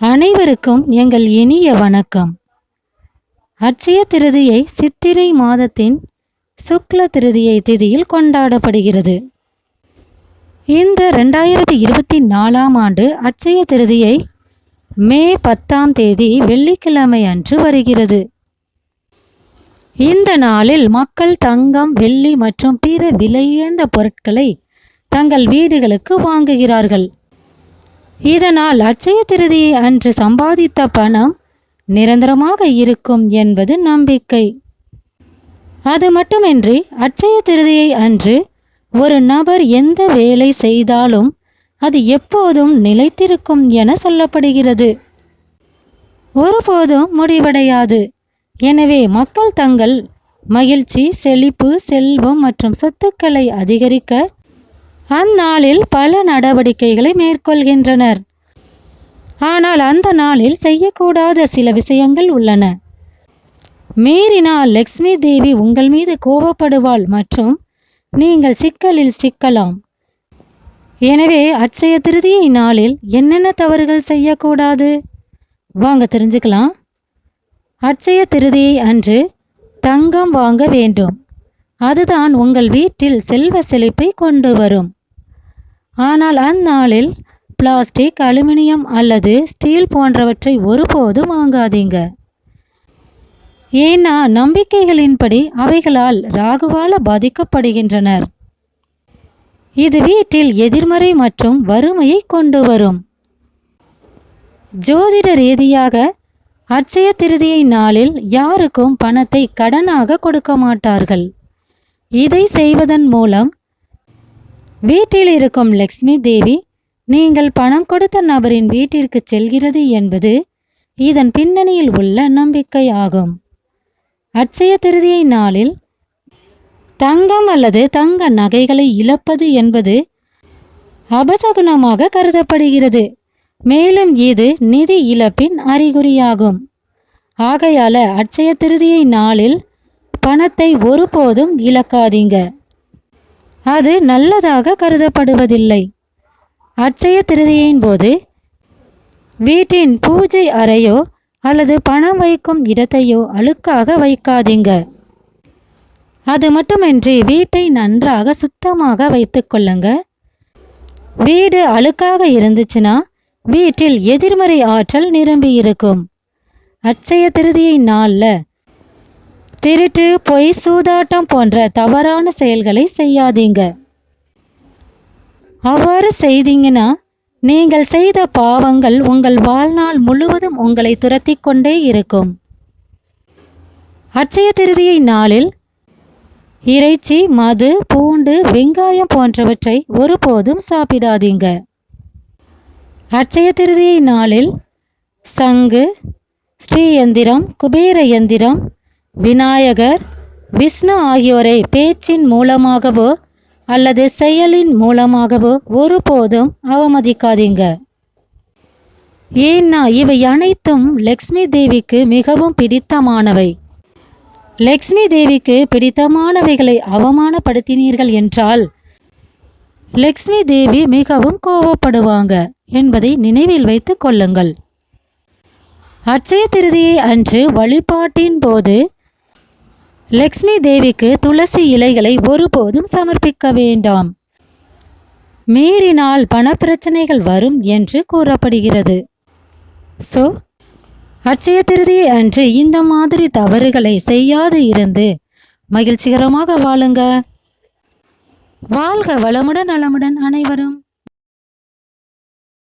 அனைவருக்கும் எங்கள் இனிய வணக்கம். அட்சய திருதியை சித்திரை மாதத்தின் சுக்ல திருதியை திதியில் கொண்டாடப்படுகிறது. இந்த ரெண்டாயிரத்தி இருபத்தி நாலாம் ஆண்டு அட்சய திருதியை மே பத்தாம் தேதி வெள்ளிக்கிழமை அன்று வருகிறது. இந்த நாளில் மக்கள் தங்கம் வெள்ளி மற்றும் பிற விலையுயர்ந்த பொருட்களை தங்கள் வீடுகளுக்கு வாங்குகிறார்கள். இதனால் அட்சய திருதியை அன்று சம்பாதித்த பணம் நிரந்தரமாக இருக்கும் என்பது நம்பிக்கை. அது மட்டுமின்றி அட்சய திருதியை அன்று ஒரு நபர் எந்த வேலை செய்தாலும் அது எப்போதும் நிலைத்திருக்கும் என சொல்லப்படுகிறது. ஒருபோதும் முடிவடையாது. எனவே மக்கள் தங்கள் மகிழ்ச்சி செழிப்பு செல்வம் மற்றும் சொத்துக்களை அதிகரிக்க அந்நாளில் பல நடவடிக்கைகளை மேற்கொள்கின்றனர். ஆனால் அந்த நாளில் செய்யக்கூடாத சில விஷயங்கள் உள்ளன. மீறினால் லக்ஷ்மி தேவி உங்கள் மீது கோபப்படுவாள் மற்றும் நீங்கள் சிக்கலில் சிக்கலாம். எனவே அட்சய திருதியை நாளில் என்னென்ன தவறுகள் செய்யக்கூடாது? வாங்க தெரிஞ்சுக்கலாம். அட்சய திருதியை அன்று தங்கம் வாங்க வேண்டும். அதுதான் உங்கள் வீட்டில் செல்வ செழிப்பை கொண்டு வரும். ஆனால் அந்நாளில் பிளாஸ்டிக் அலுமினியம் அல்லது ஸ்டீல் போன்றவற்றை ஒருபோதும் வாங்காதீங்க. ஏன்னா நம்பிக்கைகளின்படி அவைகளால் ராகுவால பாதிக்கப்படுகின்றனர். இது வீட்டில் எதிர்மறை மற்றும் வறுமையை கொண்டு வரும். ஜோதிட ரீதியாக அட்சய திருதியை நாளில் யாருக்கும் பணத்தை கடனாக கொடுக்க மாட்டார்கள். இதை செய்வதன் மூலம் வீட்டில் இருக்கும் லக்ஷ்மி தேவி நீங்கள் பணம் கொடுத்த நபரின் வீட்டிற்கு செல்கிறது என்பது இதன் பின்னணியில் உள்ள நம்பிக்கை ஆகும் அட்சய திருதியை நாளில் தங்கம் அல்லது தங்க நகைகளை இழப்பது என்பது அபசகுனமாக கருதப்படுகிறது. மேலும் இது நிதி இழப்பின் அறிகுறியாகும். ஆகையால அட்சய திருதியை நாளில் பணத்தை ஒருபோதும் இழக்காதீங்க. அது நல்லதாக கருதப்படுவதில்லை. அட்சய திருதியின் போது வீட்டின் பூஜை அறையோ அல்லது பணம் வைக்கும் இடத்தையோ அழுக்காக வைக்காதீங்க. அது மட்டுமின்றி வீட்டை நன்றாக சுத்தமாக வைத்து கொள்ளுங்க. வீடு அழுக்காக இருந்துச்சுன்னா வீட்டில் எதிர்மறை ஆற்றல் நிரம்பி இருக்கும் அச்சய திருதியை நாளில் திருட்டு பொய் சூதாட்டம் போன்ற தவறான செயல்களை செய்யாதீங்க. அவ்வாறு செய்தீங்கன்னா நீங்கள் செய்த பாவங்கள் உங்கள் வாழ்நாள் முழுவதும் உங்களை துரத்தி கொண்டே இருக்கும். அட்சய திருதியை நாளில் இறைச்சி மது பூண்டு வெங்காயம் போன்றவற்றை ஒருபோதும் சாப்பிடாதீங்க. அட்சய திருதியை நாளில் சங்கு ஸ்ரீ எந்திரம் குபேர எந்திரம் விநாயகர் விஷ்ணு ஆகியோரை பேச்சின் மூலமாகவோ அல்லது செயலின் மூலமாகவோ ஒருபோதும் அவமதிக்காதீங்க. ஏன்னா இவை அனைத்தும் லக்ஷ்மி தேவிக்கு மிகவும் பிடித்தமானவை. லக்ஷ்மி தேவிக்கு பிடித்தமானவைகளை அவமானப்படுத்தினீர்கள் என்றால் லக்ஷ்மி தேவி மிகவும் கோபப்படுவாங்க என்பதை நினைவில் வைத்துக் கொள்ளுங்கள். அட்சய திருதியை அன்று வழிபாட்டின் போது லக்ஷ்மி தேவிக்கு துளசி இலைகளை ஒருபோதும் சமர்ப்பிக்க வேண்டாம். மீறினால் பணப்பிரச்சனைகள் வரும் என்று கூறப்படுகிறது. ஸோ அச்சய திருதியை அன்று இந்த மாதிரி தவறுகளை செய்யாது இருந்து மகிழ்ச்சிகரமாக வாழுங்க. வாழ்க வளமுடன் நலமுடன் அனைவரும்.